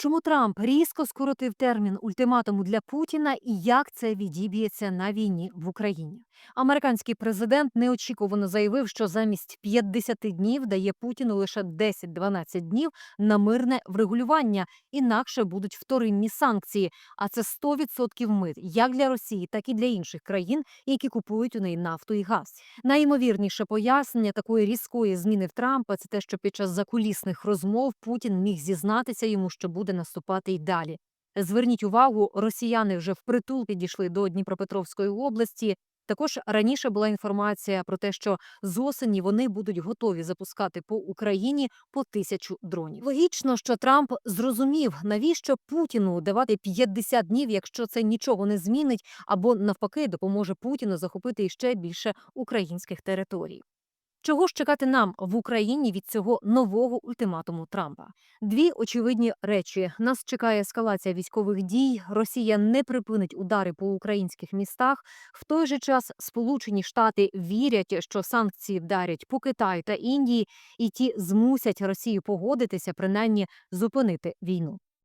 Чому Трамп різко скоротив термін ультиматуму для Путіна і як це відіб'ється на війні в Україні? Американський президент неочікувано заявив, що замість 50 днів дає Путіну лише 10-12 днів на мирне врегулювання, інакше будуть вторинні санкції. А це 100% мит як для Росії, так і для інших країн, які купують у неї нафту і газ. Найімовірніше пояснення такої різкої зміни в Трампа це те, що під час закулісних розмов Путін міг зізнатися йому, що буде наступати й далі. Зверніть увагу, росіяни вже впритул підійшли до Дніпропетровської області. Також раніше була інформація про те, що з осені вони будуть готові запускати по Україні по тисячу дронів. Логічно, що Трамп зрозумів, навіщо Путіну давати 50 днів, якщо це нічого не змінить, або навпаки допоможе Путіну захопити іще більше українських територій. Чого ж чекати нам в Україні від цього нового ультиматуму Трампа? Дві очевидні речі: нас чекає ескалація військових дій. Росія не припинить удари по українських містах. В той же час Сполучені Штати вірять, що санкції вдарять по Китаю та Індії, і ті змусять Росію погодитися, принаймні зупинити війну.